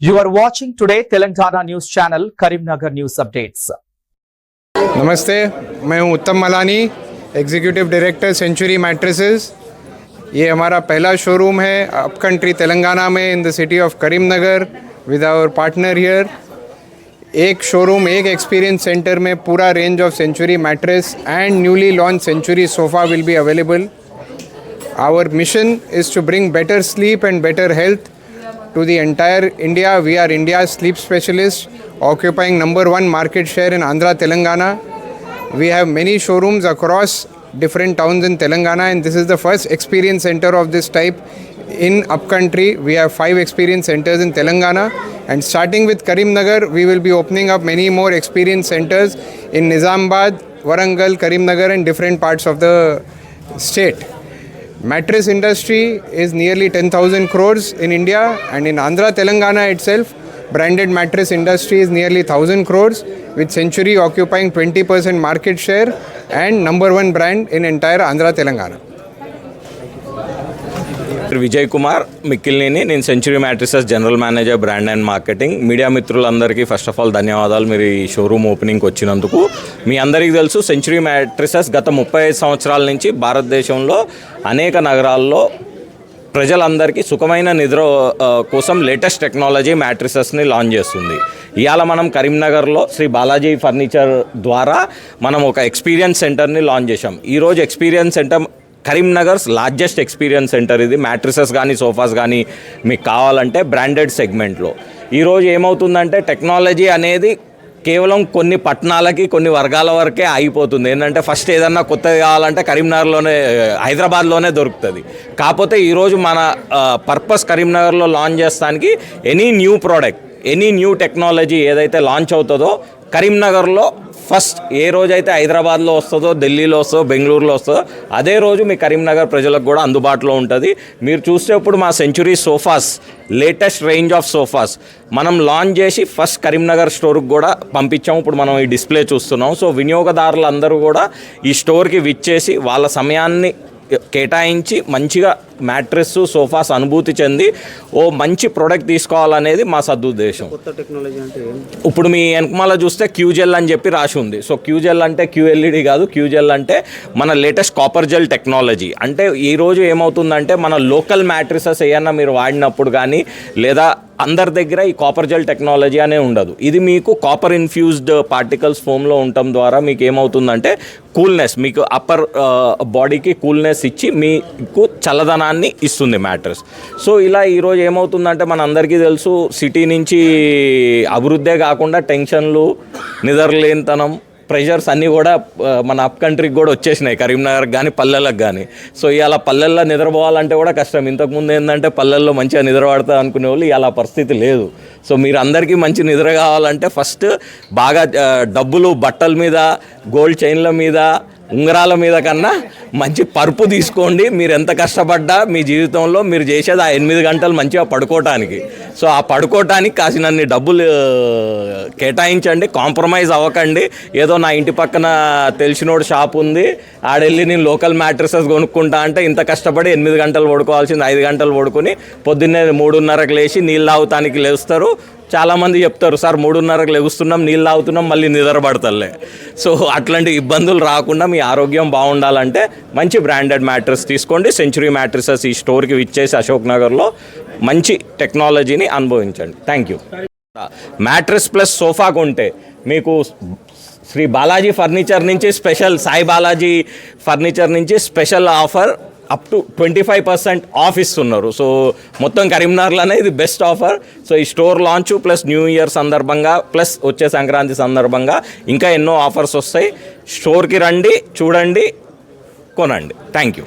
You are watching today Telangana News Channel Karimnagar News Updates. नमस्ते मैं हूं Uttam Malani executive director Century mattresses ये हमारा पहला शोरूम है अप कंट्री तेलंगाना में in the city of Karimnagar with our partner here एक showroom एक एक्सपीरियंस सेंटर में पूरा range of Century mattress and newly launch Century sofa will be available Our mission is to bring better sleep and better health to the entire India. We are India's sleep specialists, occupying number one market share in Andhra, Telangana. We have many showrooms across different towns in Telangana, and this is the first experience center of this type in upcountry. We have five experience centers in Telangana, and starting with Karimnagar, we will be opening up many more experience centers in Nizamabad, Warangal, Karimnagar, and different parts of the state. Mattress industry is nearly 10,000 crores in India and in Andhra Telangana itself branded mattress industry is nearly 1000 crores with Century occupying 20% market share and number one brand in entire Andhra Telangana. Vijay Kumar Mikkilineni నేను century mattresses general manager brand and marketing. Media మిత్రులందరికీ first of all ధన్యవాదాలు. మీరు ఈ showroom ఓపెనింగ్కి వచ్చినందుకు. మీ అందరికీ తెలుసు century matrices గత ముప్పై ఐదు సంవత్సరాల నుంచి భారతదేశంలో అనేక నగరాల్లో ప్రజలందరికీ సుఖమైన నిద్ర కోసం లేటెస్ట్ టెక్నాలజీ మ్యాట్రిసెస్ని లాంచ్ చేస్తుంది. ఇవాళ మనం కరీంనగర్లో శ్రీ బాలాజీ ఫర్నిచర్ ద్వారా మనం ఒక ఎక్స్పీరియన్స్ సెంటర్ని లాంచ్ చేశాం. ఈరోజు experience centre Karimnagar's largest experience centre ఇది. మ్యాట్రిసెస్ కానీ సోఫాస్ కానీ మీకు కావాలంటే బ్రాండెడ్ సెగ్మెంట్లో ఈరోజు ఏమవుతుందంటే టెక్నాలజీ అనేది కేవలం కొన్ని పట్టణాలకి కొన్ని వర్గాల వరకే ఆగిపోతుంది. ఏంటంటే ఫస్ట్ ఏదన్నా కొత్తది కావాలంటే కరీంనగర్లోనే హైదరాబాద్లోనే దొరుకుతుంది. కాకపోతే ఈరోజు మన పర్పస్ కరీంనగర్లో లాంచ్ చేస్తానికి any new product any new technology ఏదైతే లాంచ్ అవుతుందో కరీంనగర్లో ఫస్ట్ ఏ రోజైతే హైదరాబాద్లో వస్తుందో ఢిల్లీలో వస్తుందో బెంగళూరులో వస్తుందో అదే రోజు మీ కరీంనగర్ ప్రజలకు కూడా అందుబాటులో ఉంటుంది. మీరు చూసేప్పుడు మా century sofas latest range of sofas. మనం లాంచ్ చేసి ఫస్ట్ కరీంనగర్ స్టోర్కి కూడా పంపించాము. ఇప్పుడు మనం ఈ డిస్ప్లే చూస్తున్నాం సో వినియోగదారులందరూ కూడా ఈ స్టోర్కి విచ్చేసి వాళ్ళ సమయాన్ని కేటాయించి మంచిగా మ్యాట్రెస్ సోఫాస్ అనుభూతి చెంది ఓ మంచి ప్రోడక్ట్ తీసుకోవాలనేది మా సదుద్దేశం. కొత్త టెక్నాలజీ అంటే ఇప్పుడు మీ వెనకమాల చూస్తే క్యూజెల్ అని చెప్పి రాసి ఉంది. సో క్యూజెల్ అంటే క్యూఎల్ఈడి కాదు క్యూజెల్ అంటే మన లేటెస్ట్ కాపర్ జెల్ టెక్నాలజీ అంటే ఈరోజు ఏమవుతుందంటే మన లోకల్ మ్యాట్రిసెస్ ఏమన్నా మీరు వాడినప్పుడు కానీ లేదా అందరి దగ్గర ఈ కాపర్ జెల్ టెక్నాలజీ అనే ఉండదు. ఇది మీకు కాపర్ ఇన్ఫ్యూజ్డ్ పార్టికల్స్ ఫోమ్లో ఉండటం ద్వారా మీకు ఏమవుతుందంటే కూల్నెస్ మీకు అప్పర్ బాడీకి కూల్నెస్ ఇచ్చి మీకు చల్లదనాన్ని ఇస్తుంది మ్యాటర్స్. సో ఇలా ఈరోజు ఏమవుతుందంటే మన అందరికీ తెలుసు సిటీ నుంచి అభివృద్ధే కాకుండా టెన్షన్లు నిద్రలేనితనం ప్రెషర్స్ అన్నీ కూడా మన అప్ కంట్రీకి కూడా వచ్చేసినాయి. కరీంనగర్కి కానీ పల్లెలకు కానీ సో ఇలా పల్లెల్లో నిద్రపోవాలంటే కూడా కష్టం. ఇంతకుముందు ఏంటంటే పల్లెల్లో మంచిగా నిద్ర పడతా అనుకునే వాళ్ళు ఇలా పరిస్థితి లేదు. సో మీరు అందరికీ మంచి నిద్ర కావాలంటే ఫస్ట్ బాగా డబ్బులు బట్టల మీద గోల్డ్ చైన్ల మీద ఉంగరాల మీద కన్నా మంచి పరుపు తీసుకోండి. మీరు ఎంత కష్టపడ్డా మీ జీవితంలో మీరు చేసేది ఆ ఎనిమిది గంటలు మంచిగా పడుకోవటానికి సో ఆ పడుకోవటానికి కాసినన్ని డబ్బులు కేటాయించండి. కాంప్రమైజ్ అవ్వకండి. ఏదో నా ఇంటి పక్కన తెలిసినోడు షాప్ ఉంది. ఆడెళ్ళి నేను లోకల్ మ్యాట్రసెస్ కొనుక్కుంటా అంటే ఇంత కష్టపడి ఎనిమిది గంటలు పడుకోవాల్సింది ఐదు గంటలు పడుకుని పొద్దున్నే మూడున్నరకు లేచి నీళ్ళు తాగుతానికి లేస్తారు. చాలామంది చెప్తారు సార్ మూడున్నరకు లెగుస్తున్నాం నీళ్ళు తాగుతున్నాం మళ్ళీ నిద్ర పడతలే సో అట్లాంటి ఇబ్బందులు రాకుండా మీ ఆరోగ్యం బాగుండాలంటే మంచి బ్రాండెడ్ మ్యాట్రెస్ తీసుకోండి. సెంచురీ మ్యాట్రసెస్ ఈ స్టోర్కి విచ్చేసి అశోక్ నగర్లో మంచి టెక్నాలజీని అనుభవించండి. Thank you. Mattress plus sofa కొంటే మీకు శ్రీ బాలాజీ ఫర్నిచర్ నుంచి స్పెషల్ సాయి బాలాజీ ఫర్నిచర్ నుంచి special offer up to twenty five percent off ఇస్తున్నారు. సో మొత్తం కరీంనగర్లోనే ఇది బెస్ట్ ఆఫర్ సో ఈ store launch plus new year సందర్భంగా ప్లస్ వచ్చే సంక్రాంతి సందర్భంగా ఇంకా ఎన్నో ఆఫర్స్ వస్తాయి. స్టోర్కి రండి చూడండి కొనండి. Thank you